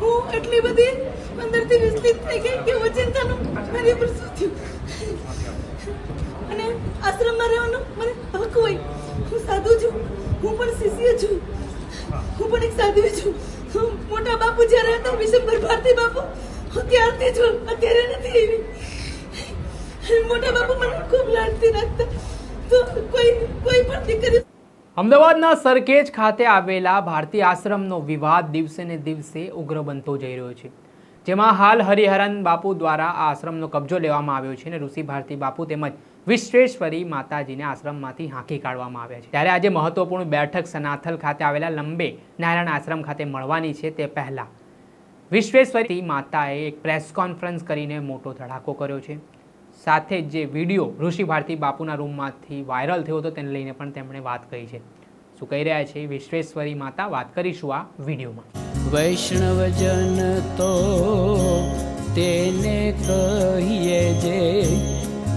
હું એટલી બધી અંદરથી વિચલિત થઈ ગઈ કે હું ચિંતાનું મારી ઉપર શું થયું? અને આશ્રમમાં રહેવાનો મને હક હોય. હું સાધુ છું. હું પણ શિષ્ય છું. હું પણ એક સાધુ છું. મોટા બાપુ જ્યારે હતા વિશંભર ભારતી બાપુ, હું ત્યારથી છું અત્યારે નથી આવી મોટા બાપુ મને ખૂબ લાડથી રાખતા તો કોઈ કોઈ પણ દીકરી અમદાવાદના સરખેજ ખાતે આવેલા ભારતીય આશ્રમનો વિવાદ દિવસે ને દિવસે ઉગ્ર બનતો જઈ રહ્યો છે. જેમાં હાલ હરિહરન બાપુ દ્વારા આ આશ્રમનો કબજો લેવામાં આવ્યો છે અને ઋષિ ભારતી બાપુ તેમજ વિશ્વેશ્વરી માતાજીને આશ્રમમાંથી હાંકી કાઢવામાં આવ્યા છે. ત્યારે આજે મહત્વપૂર્ણ બેઠક સનાથલ ખાતે આવેલા લંબે નારાયણ આશ્રમ ખાતે મળવાની છે તે પહેલાં વિશ્વેશ્વરી માતાએ એક પ્રેસ કોન્ફરન્સ કરીને મોટો ધડાકો કર્યો છે. સાથે જ જે વીડિયો ઋષિ ભારતી બાપુના રૂમમાંથી વાયરલ થયો હતો તેને લઈને પણ તેમણે વાત કરી છે. શું કહી રહ્યા છે વિશ્વેશ્વરી માતા? વાત કરીશું આ વિડીયોમાં. વૈષ્ણવજન તો તેને કહીએ જે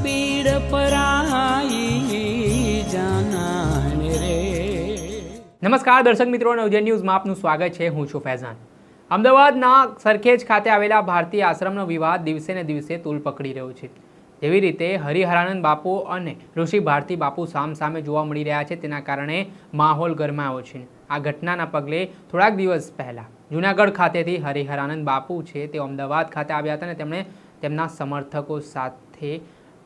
પીડ પરાઈ જાનાને રે. નમસ્કાર દર્શક મિત્રો નવજન ન્યૂઝમાં આપનું સ્વાગત છે. હું છું ફૈઝાન. અમદાવાદના સરખેજ ખાતે આવેલા ભારતીય આશ્રમનો વિવાદ દિવસે ને દિવસે તૂલ પકડી રહ્યો છે. જેવી રીતે હરિહરાનંદ બાપુ અને ઋષિ ભારતી બાપુ સામ સામે જોવા મળી રહ્યા છે. તેના કારણે માહોલ ગરમાયો છે. આ ઘટનાના પગલે થોડાક દિવસ પહેલાં જૂનાગઢ ખાતેથી હરિહરાનંદ બાપુ છે તે અમદાવાદ ખાતે આવ્યા હતા અને તેમણે તેમના સમર્થકો સાથે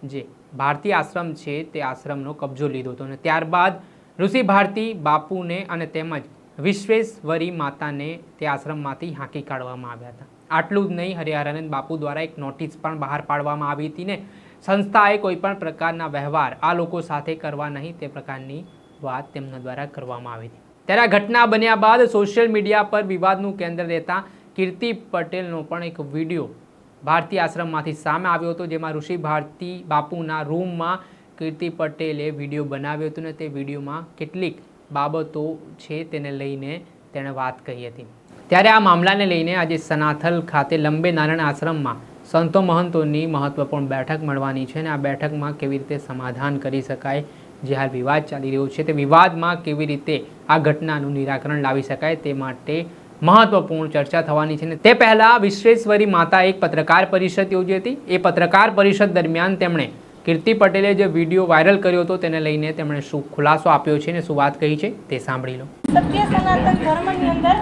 જે ભારતીય આશ્રમ છે તે આશ્રમનો કબજો લીધો હતો. અને ત્યારબાદ ઋષિ ભારતી બાપુને અને તેમજ વિશ્વેશ્વરી માતાને તે આશ્રમમાંથી હાંકી કાઢવામાં આવ્યા હતા. આટલું જ નહીં, હરિહરાનંદ બાપુ દ્વારા એક નોટિસ પણ બહાર પાડવામાં આવી હતી ને સંસ્થાએ કોઈ પણ પ્રકારના વ્યવહાર આ લોકો સાથે કરવા નહીં તે પ્રકારની વાત તેમના દ્વારા કરવામાં આવી હતી. ત્યારે આ ઘટના બન્યા બાદ સોશિયલ મીડિયા પર વિવાદનું કેન્દ્ર રહેતા કીર્તિ પટેલનો પણ એક વીડિયો ભારતીય આશ્રમમાંથી સામે આવ્યો હતો, જેમાં ઋષિ ભારતી બાપુના રૂમમાં કીર્તિ પટેલે વીડિયો બનાવ્યો હતો ને તે વિડીયોમાં કેટલીક બાબતો છે તેને લઈને તેણે વાત કહી હતી. ત્યારે આ મામલાને લઈને આજે સનાથલ ખાતે લંબે નારાયણ આશ્રમમાં સંતો મહંતોની મહત્વપૂર્ણ બેઠક મળવાની છે અને આ બેઠકમાં કેવી રીતે સમાધાન કરી શકાય, જે હાલ વિવાદ ચાલી રહ્યો છે તે વિવાદમાં કેવી રીતે આ ઘટનાનું નિરાકરણ લાવી શકાય તે માટે મહત્વપૂર્ણ ચર્ચા થવાની છે ને તે પહેલાં વિશ્વેશ્વરી માતા એક પત્રકાર પરિષદ યોજી હતી. એ પત્રકાર પરિષદ દરમિયાન તેમણે કીર્તિ પટેલે જે વીડિયો વાયરલ કર્યો હતો તેને લઈને તેમણે શું ખુલાસો આપ્યો છે ને શું વાત કહી છે તે સાંભળી લો. સત્ય સનાતન ધર્મની અંદર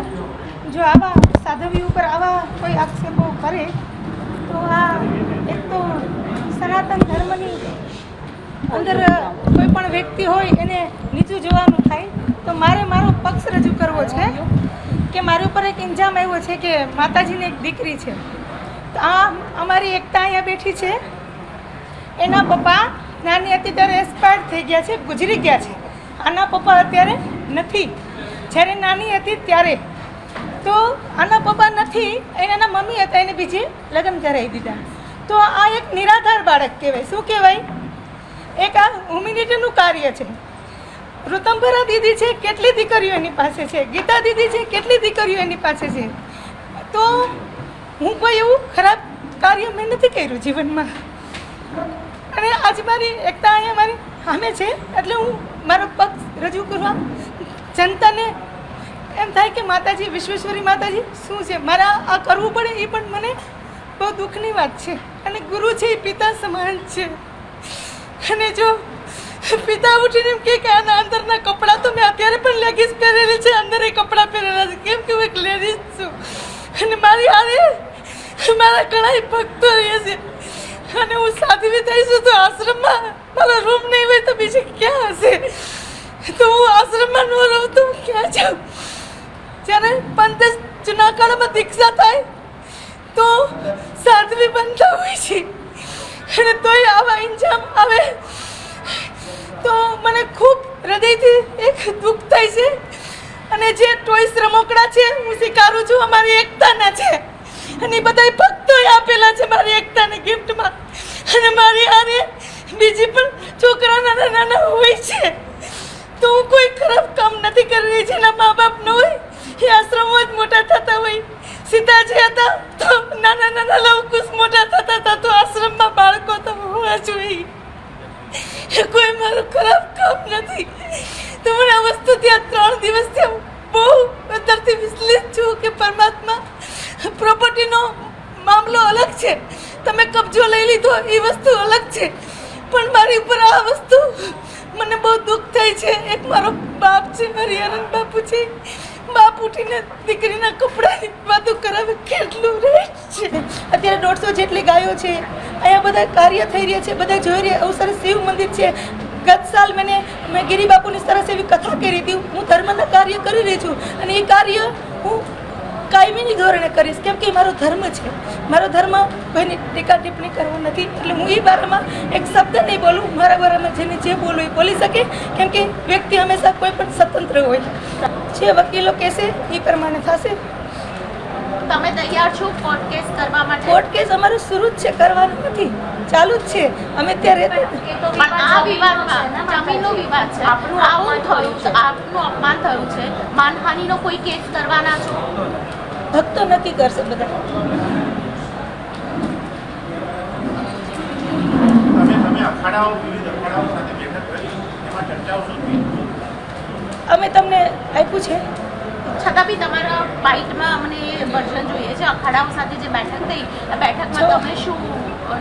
જો આવા સાધવી ઉપર આવા કોઈ આક્ષેપો કરે તો આ એક તો સનાતન ધર્મની અંદર કોઈ પણ વ્યક્તિ હોય એને નીચું જોવાનું થાય. તો મારે મારો પક્ષ રજૂ કરવો છે કે મારી ઉપર એક ઇન્જામ આવ્યો છે કે માતાજીની એક દીકરી છે. તો આ અમારી એકતા અહીંયા બેઠી છે. એના પપ્પા નાની હતી ત્યારે એક્સપાયર થઈ ગયા છે, ગુજરી ગયા છે. આના પપ્પા અત્યારે નથી. જ્યારે નાની હતી ત્યારે તો આના પપ્પા નથી, એના મમ્મી હતા, એને બીજે લગ્ન કરાવી દીધા. તો આ એક નિરાધાર બાળક કહેવાય. શું કહેવાય? એક આ હ્યુમિનિટીનું કાર્ય છે. ઋતંભરા દીદી છે, કેટલી દીકરીઓ એની પાસે છે? ગીતા દીદી છે, કેટલી દીકરીઓ એની પાસે છે? તો હું કોઈ એવું ખરાબ કાર્ય મેં નથી કર્યું જીવનમાં. અને આજ મારી એકતા અહીંયા મારી સામે છે, એટલે હું મારો પક્ષ રજૂ કરવા જનતાને એમ થાય કે માતાજી, વિશ્વેશ્વરી માતાજી, શું છે? મારા આ કરવું પડે એ પણ મને બહુ દુઃખની વાત છે. અને ગુરુ છે એ પિતા સમાન છે. અને જો પિતા ઉઠીને એમ કે આના અંદરના કપડાં તો મેં અત્યારે પણ લેગીસ પહેરેલી છે, અંદર એ કપડાં પહેરેલા છે. કેમ કે હું એક લેડીઝ છું. અને મારી આરે મારા ઘણા ભક્તો રહે છે. અને હું સાધવી થઈશું તો આશ્રમમાં મારો રૂમ નહીં હોય તો બીજે ક્યાં હશે? તો હું આશ્રમમાં ન રહું તો ક્યાં જાઉં? જ્યારે પંત જૂનાકાળમાં દીક્ષા થાય, તો સાધવી બનતા હોય છે. અને તોય આવા ઇન્જામ આવે, તો મને ખૂબ હૃદયથી એક દુઃખ થાય છે. અને જે ટોઈસ રમકડા છે, હું સ્વીકારું છું, અમારી એકતાના છે. અને બધા ભક્તોએ આપેલા છે મારી એકતાને ગિફ્ટમાં. અને મારી આને બીજી પણ છોકરા નાના નાના હોય છે. તો હું કોઈ ખરાબ કામ નથી કરી રહી, જેના મા બાપ ન હોય એ આશ્રમો જ મોટા થતા હોય. સીતાજી હતા તો નાના નાના લવકુશ મોટા થતા હતા તો આશ્રમમાં બાળકો તો હોવા જોઈએ એ કોઈ મારું ખરાબ કામ નથી. તો મને આ વસ્તુ ત્યાં ત્રણ દિવસથી બહુ અંદરથી વિચલિત છું કે પરમાત્મા, પ્રોપર્ટીનો મામલો અલગ છે. તમે કબજો લઈ લીધો, એ વસ્તુ અલગ છે. પણ મારી ઉપર આ વસ્તુ મને બહુ દુઃખ થાય છે. એક મારો બાપ છે, મારી આનંદ બાપુ છે. બાપ ઉઠીને દીકરીના કપડાની વાતો કરાવે કેટલું રેટ છે. અત્યારે દોઢસો જેટલી ગાયો છે. અહીંયા બધા કાર્ય થઈ રહ્યા છે. બધા જોઈ રહ્યા એવું સરસ શિવ મંદિર છે. ગત સાલ મેં મેં ગિરી બાપુની સરસ એવી કથા કરી હતી. હું ધર્મના કાર્ય કરી રહી છું અને એ કાર્ય હું કાયમીની ધોરણે કરીશ. કેમ કે મારો ધર્મ છે. મારો ધર્મ કોઈની ટીકા ટિપ્પણી કરવો નથી. એટલે હું એ બારામાં એક શબ્દ નહીં બોલું. મારા બારામાં જેને જે બોલવું એ બોલી શકે. કેમ કે વ્યક્તિ હંમેશા કોઈ પણ સ્વતંત્ર હોય. જે વકીલો કહેશે એ પ્રમાણે થશે. તમે તૈયાર છો કોર્ટ કેસ કરવા માટે? કોર્ટ કેસ અમારું શરૂ જ છે કરવાનું નથી ચાલુ જ છે. અમે ત્યારે રહેતા પણ આ વિવાદમાં જમીનનો વિવાદ છે. આવું થયું છે. આપનું અપમાન થયું છે. માનહાનિનો કોઈ કેસ કરવાના છો? ભક્તો નક્કી કરશે બધા. અમે અમે અખાડાઓ વિવિધ અખાડાઓ સાથે બેઠક કરી એમાં ચર્ચાઓ શું અમે તમને આપ્યું છે? છતાં બી તમારા બાઇટમાં અમને વર્ઝન જોઈએ છે. અખાડાઓ સાથે જે બેઠક થઈ આ બેઠકમાં તમે શું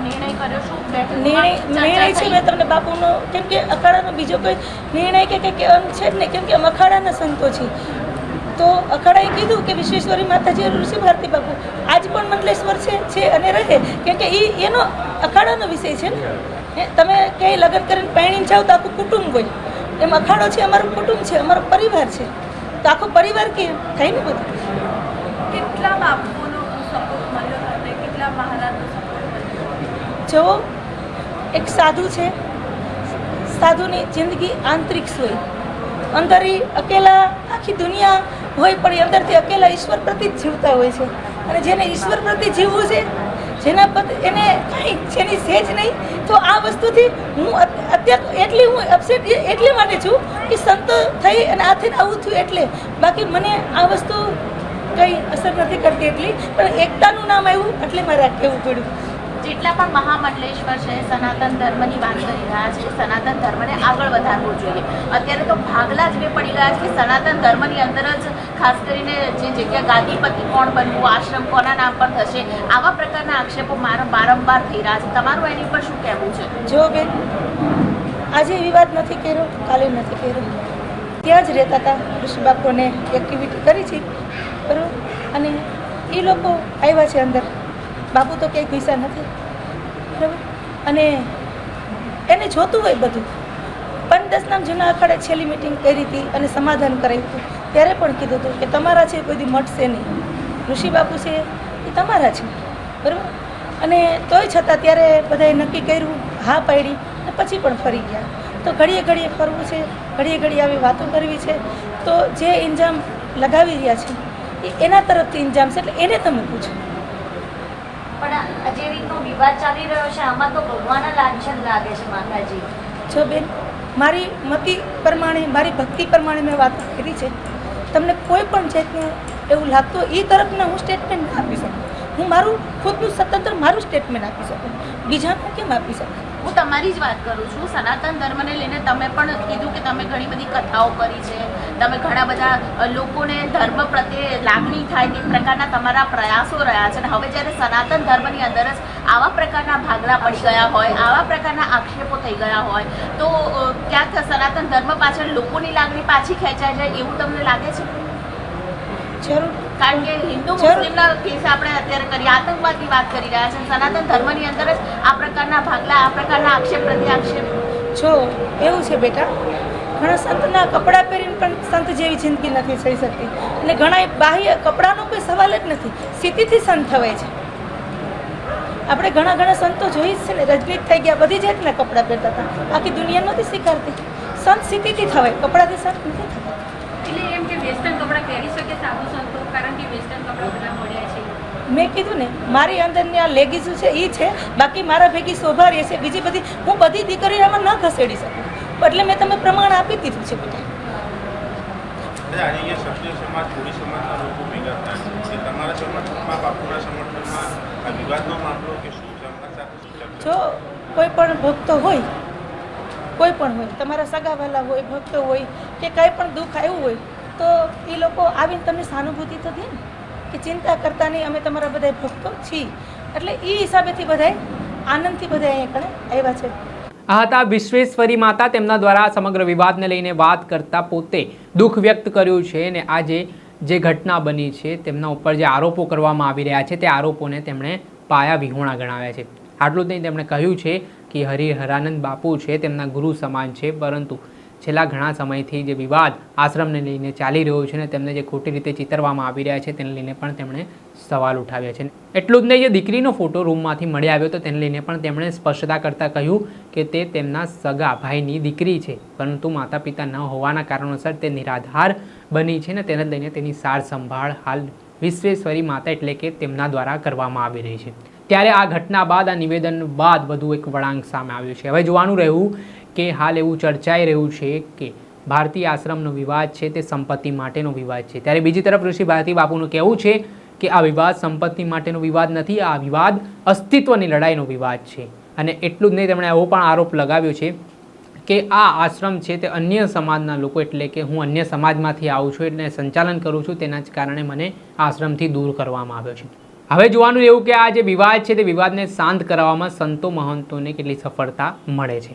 નિર્ણય કર્યો? શું બેઠકમાં નિર્ણય નિર્ણય છે મેં તમને બાપુનો કેમ કે અખાડાનો બીજો કોઈ નિર્ણય કે કંઈ અંગ છે જ નહીં. કેમ કે અમે અખાડાના સંતો છીએ. તો અખાડાએ કીધું કે વિશ્વેશ્વરી માતાજી અને ઋષિ ભારતી બાપુ આજ પણ મંડલેશ્વર છે છે અને રહે. કેમ કે એ એનો અખાડાનો વિષય છે ને. તમે ક્યાંય લગ્ન કરીને પરણીને જાઓ તો આખું કુટુંબ હોય. એમ અખાડો છે અમારું કુટુંબ છે અમારો પરિવાર છે. તો આખો પરિવાર કે થાય ને બધું? કેટલા બાપુનો સપોર્ટ મળ્યો અને કેટલા મહારાજનો સપોર્ટ જો એક સાધુ છે. સાધુની જિંદગી આંતરિક હોય. અંદર ઈ અકેલા આખી દુનિયા હોય પણ એ અંદરથી અકેલા ઈશ્વર પ્રતિ જ જીવતા હોય છે. અને જેને ઈશ્વર પ્રતિ જીવવું છે જેના પર એને કાંઈ જેની સેજ નહીં, તો આ વસ્તુથી હું અત- અત્યારે એટલી હું અપસેટ એટલે માટે છું કે સંતો થઈ અને આથી આવું થયું એટલે. બાકી મને આ વસ્તુ કંઈ અસર નથી કરતી એટલી, પણ એકતાનું નામ આવ્યું એટલે મારે કહેવું પડ્યું. જેટલા પણ મહામંડલેશ્વર છે, સનાતન ધર્મની વાત કરી રહ્યા છે, સનાતન ધર્મને આગળ વધારવો જોઈએ. અત્યારે તો ભાગલા જ બે પડી ગયા છે. કે સનાતન ધર્મની અંદર જ ખાસ કરીને જે જગ્યા ગાદીપતિ કોણ બનવું, આશ્રમ કોના નામ પર થશે, આવા પ્રકારના આક્ષેપો વારંવાર થઈ રહ્યા છે. તમારું એની પર શું કહેવું છે? જો બેન આજે વિવાદ નથી કર્યો, કાલે નથી કર્યો. ત્યાં જ રહેતા હતા ઋષિ બાપુને એક્ટિવિટી કરી છે. બરાબર? અને એ લોકો આવ્યા છે અંદર. બાપુ તો ક્યાંય ઘૂસ્યા નથી. બરાબર? અને એને જોતું હોય બધું. પણ દસ નામ જૂના અખાડે છેલ્લી મિટિંગ કરી હતી અને સમાધાન કરાવ્યું હતું. ત્યારે પણ કીધું હતું કે તમારા છે, કોઈ દી મટશે નહીં. ઋષિ બાપુ છે, એ તમારા છે. બરાબર? અને તોય છતાં ત્યારે બધાએ નક્કી કર્યું, હા પાડી, અને પછી પણ ફરી ગયા. તો ઘડીએ ઘડીએ ફરવું છે, ઘડીએ ઘડીએ આવી વાતો કરવી છે. તો જે ઇન્જામ લગાવી રહ્યા છે, એ એના તરફથી ઇન્જામ છે, એટલે એને તમે પૂછો. વિવાદ ચાલી રહ્યો છે. આમાં તો ભગવાનના લાંછન લાગે છે માતાજી. જો બેન મારી મતિ પ્રમાણે મારી ભક્તિ પ્રમાણે મેં વાત કરી છે. તમને કોઈ પણ જાતનું એવું લાગતું એ તરફના હું સ્ટેટમેન્ટ ના આપી શકું. હું મારું ખુદનું સ્વતંત્ર મારું સ્ટેટમેન્ટ આપી શકું. બીજાનું કેમ આપી શકું? હું તમારી જ વાત કરું છું. સનાતન ધર્મને લઈને તમે પણ કીધું કે તમે ઘણી બધી કથાઓ કરી છે. તમે ઘણા બધા લોકોને ધર્મ પ્રત્યે લાગણી થાય તે પ્રકારના તમારા પ્રયાસો રહ્યા છે. અને હવે જ્યારે સનાતન ધર્મની અંદર જ આવા પ્રકારના ભાગલા પડી ગયા હોય આવા પ્રકારના આક્ષેપો થઈ ગયા હોય તો ક્યાંક સનાતન ધર્મ પાછળ લોકોની લાગણી પાછી ખેંચાઈ જાય એવું તમને લાગે છે? જરૂર. કારણ કે હિન્દુ. મુસ્લિમના કેસ આપણે અત્યારે કરી આતંકવાદની વાત કરી રહ્યા છે. સનાતન ધર્મની અંદર જ આ પ્રકારના ભાગલા આ પ્રકારના આક્ષેપ પ્રત્યે આક્ષેપ જો એવું છે બેટા. ઘણા સંતના કપડાં પહેરીને પણ સંત જેવી જિંદગી નથી થઈ શકતી. અને ઘણા બાહ્ય કપડાનો કોઈ સવાલ જ નથી. સ્થિતિથી સંત થવાય છે. આપણે ઘણા ઘણા સંતો જોઈ જ છે ને રજનીત થઈ ગયા બધી જાતના કપડાં પહેરતા હતા. આખી દુનિયા નહોતી સ્વીકારતી. સંત સ્થિતિથી થવાય કપડાથી સંત નથી એટલે એમ કે વેસ્ટર્ન કપડાં પહેરી શકે સાધુ સંતો કારણ કે વેસ્ટર્ન કપડાં બધા મળ્યા છે. મેં કીધું ને મારી અંદરની આ લેગીઝ છે એ છે બાકી મારા ભેગી શોભા રહેશે બીજી બધી હું બધી દીકરીઓમાં ન ખસેડી શકું. એટલે મેં તમે પ્રમાણ આપી દીધું છે બેટા સમાજ સમાજના લોકો ભેગા થાય તમારા સમાજમાં બાપુરા સમર્થનમાં જો કોઈ પણ ભક્ત હોય કોઈ પણ હોય તમારા સગા વહેલા હોય ભક્ત હોય કે કંઈ પણ દુઃખ આવ્યું હોય તો એ લોકો આવીને તમને સહાનુભૂતિ તો દે ને કે ચિંતા કરતા નહીં અમે તમારા બધા ભક્તો છીએ. એટલે એ હિસાબેથી બધાય આનંદથી બધા અહીંયા આવ્યા છે. આ હતા વિશ્વેશ્વરી માતા. તેમના દ્વારા સમગ્ર વિવાદને લઈને વાત કરતા પોતે દુઃખ વ્યક્ત કર્યું છે અને આજે જે ઘટના બની છે, તેમના ઉપર જે આરોપો કરવામાં આવી રહ્યા છે, તે આરોપોને તેમણે પાયા વિહોણા ગણાવ્યા છે. આટલું જ નહીં, તેમણે કહ્યું છે કે હરિહરાનંદ બાપુ છે, તેમના ગુરુ સમાન છે, પરંતુ છેલ્લા ઘણા સમયથી જે વિવાદ આશ્રમને લઈને ચાલી રહ્યો છે ને તેમને જે ખોટી રીતે ચિતરવામાં આવી રહ્યા છે તેને લઈને પણ તેમણે સવાલ ઉઠાવ્યા છે. એટલું જ નહીં, જે દીકરીનો ફોટો રૂમમાંથી મળી આવ્યો તો તેને લઈને પણ તેમણે સ્પષ્ટતા કરતાં કહ્યું કે તે તેમના સગા ભાઈની દીકરી છે, પરંતુ માતા પિતા ન હોવાના કારણોસર તે નિરાધાર બની છે ને તેને લઈને તેની સાર સંભાળ હાલ વિશ્વેશ્વરી માતા એટલે કે તેમના દ્વારા કરવામાં આવી રહી છે. ત્યારે આ ઘટના બાદ, આ નિવેદન બાદ વધુ એક વળાંક સામે આવ્યું છે. હવે જોવાનું રહ્યું કે હાલ એવું ચર્ચાઈ રહ્યું છે કે ભારતીય આશ્રમનો વિવાદ છે તે સંપત્તિ માટેનો વિવાદ છે. ત્યારે બીજી તરફ ઋષિ ભારતી બાપુનું કહેવું છે કે આ વિવાદ સંપત્તિ માટેનો વિવાદ નથી, આ વિવાદ અસ્તિત્વની લડાઈનો વિવાદ છે. અને એટલું જ નહીં, તેમણે એવો પણ આરોપ લગાવ્યો છે કે આ આશ્રમ છે તે અન્ય સમાજના લોકો, એટલે કે હું અન્ય સમાજમાંથી આવું છું એટલે સંચાલન કરું છું, તેના જ કારણે મને આશ્રમથી દૂર કરવામાં આવ્યો છે. હવે જોવાનું એવું કે આ જે વિવાદ છે તે વિવાદને શાંત કરાવવામાં સંતો મહંતોને કેટલી સફળતા મળે છે.